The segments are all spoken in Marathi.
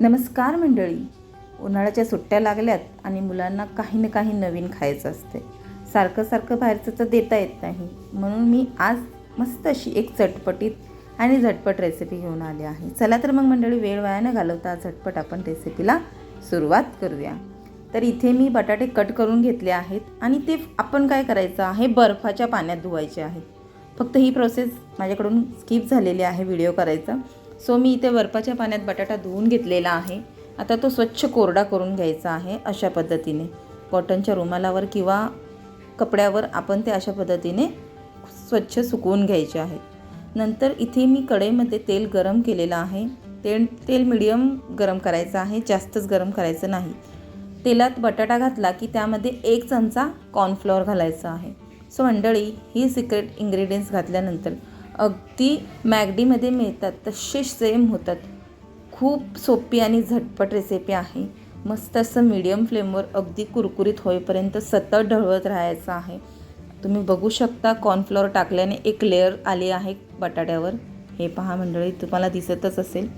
नमस्कार मंडळी. उन्हाळ्याच्या सुट्ट्या लागल्यात आणि मुलांना काही ना काही नवीन खायचं असते सारखं सारखं बाहेरचं तर देता येत नाही. म्हणून मी आज मस्त अशी एक चटपटीत आणि झटपट रेसिपी घेऊन आली आहे. चला तर मग मंडळी वेळ वाया न घालवता झटपट आपण रेसिपीला सुरुवात करूया. तर इथे मी बटाटे कट करून घेतले आहेत आणि ते आपण काय करायचं आहे? बर्फाच्या पाण्यात धुवायचे आहेत. फक्त ही प्रोसेस माझ्याकडून स्किप झालेली आहे व्हिडिओ करायचा. सो मी इथे बर्फाच्या पाण्यात बटाटा धुवून घेतलेला आहे. आता तो स्वच्छ कोरडा करून घ्यायचा आहे अशा पद्धतीने. कॉटनच्या रुमालावर किंवा कपड्यावर आपण ते अशा पद्धतीने स्वच्छ सुकवून घ्यायचे आहेत नंतर इथे मी कढईमध्ये तेल गरम केलेलं आहे. तेल तेल मिडियम गरम करायचं आहे जास्तच गरम करायचं नाही. तेलात बटाटा घातला की त्यामध्ये एक चमचा कॉर्नफ्लॉवर घालायचा आहे. सो मंडळी ही सिक्रेट इंग्रेडियंट्स घातल्यानंतर अगदी मॅगडीमध्ये मिळतात तसे सेम होतात. खूप सोपी आणि झटपट रेसिपी आहे. मस्त असं मीडियम फ्लेमवर अगदी कुरकुरीत होईपर्यंत सतत ढळवत राहायचं आहे. तुम्ही बघू शकता कॉर्नफ्लॉवर टाकल्याने एक लेअर आली आहे बटाट्यावर. हे पहा मंडळी तुम्हाला दिसतच असेल.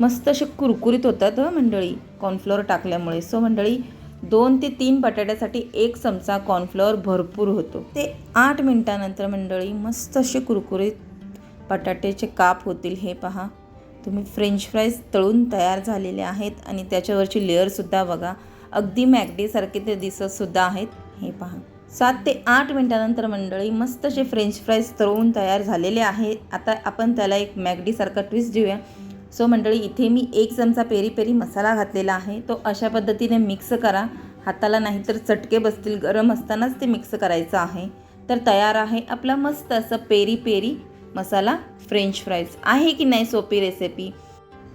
मस्त असे कुरकुरीत होतात हं मंडळी कॉर्नफ्लॉवर टाकल्यामुळे. सो मंडळी दोन ते तीन बटाट्यासाठी एक चमचा कॉर्नफ्लॉवर भरपूर होतो. ते आठ मिनटानंतर मंडळी मस्त असे कुरकुरीत बटाट्याचे काप होतील हे पहा. तुम्ही फ्रेंच फ्राईज तळून तयार झालेले आहेत आणि त्याच्यावरची लेअरसुद्धा बघा. अगदी मॅगडीसारखे ते दिसतसुद्धा आहेत हे पहा. सात ते आठ मिनटानंतर मंडळी मस्त असे फ्रेंच फ्राईज तळून तयार झालेले आहेत आता आपण त्याला एक मॅगडीसारखा ट्विस्ट देऊया. सो मंडळी इथे मी एक चमचा पेरी पेरी मसाला घातलेला आहे. तो अशा पद्धतीने मिक्स करा. हाताला नाहीतर चटके बसतील. गरम असतानाच ते मिक्स करायचं आहे. तर तयार आहे आपला मस्त असं peri peri masala French fries आहे की नाही सोपी रेसिपी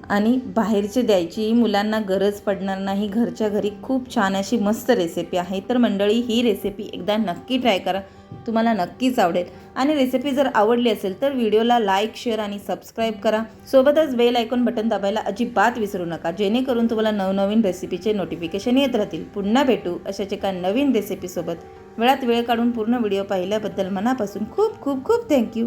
आणि बाहेरचे द्यायची मुलांना गरज पडणार नाही. घरच्या घरी खूप छान अशी मस्त रेसिपी आहे. तर मंडळी ही रेसिपी एकदा नक्की ट्राय करा. तुम्हाला नक्कीच आवडेल. आणि रेसिपी जर आवडली असेल तर व्हिडिओला लाईक शेअर आणि सबस्क्राईब करा. सोबतच बेल ऐकून बटन दाबायला अजिबात विसरू नका. जेणेकरून तुम्हाला नवनवीन रेसिपीचे नोटिफिकेशन येत राहतील. पुन्हा भेटू अशाच एका नवीन रेसिपीसोबत वेळात वेळ काढून पूर्ण व्हिडिओ पाहिल्याबद्दल मनापासून खूप खूप खूप थँक्यू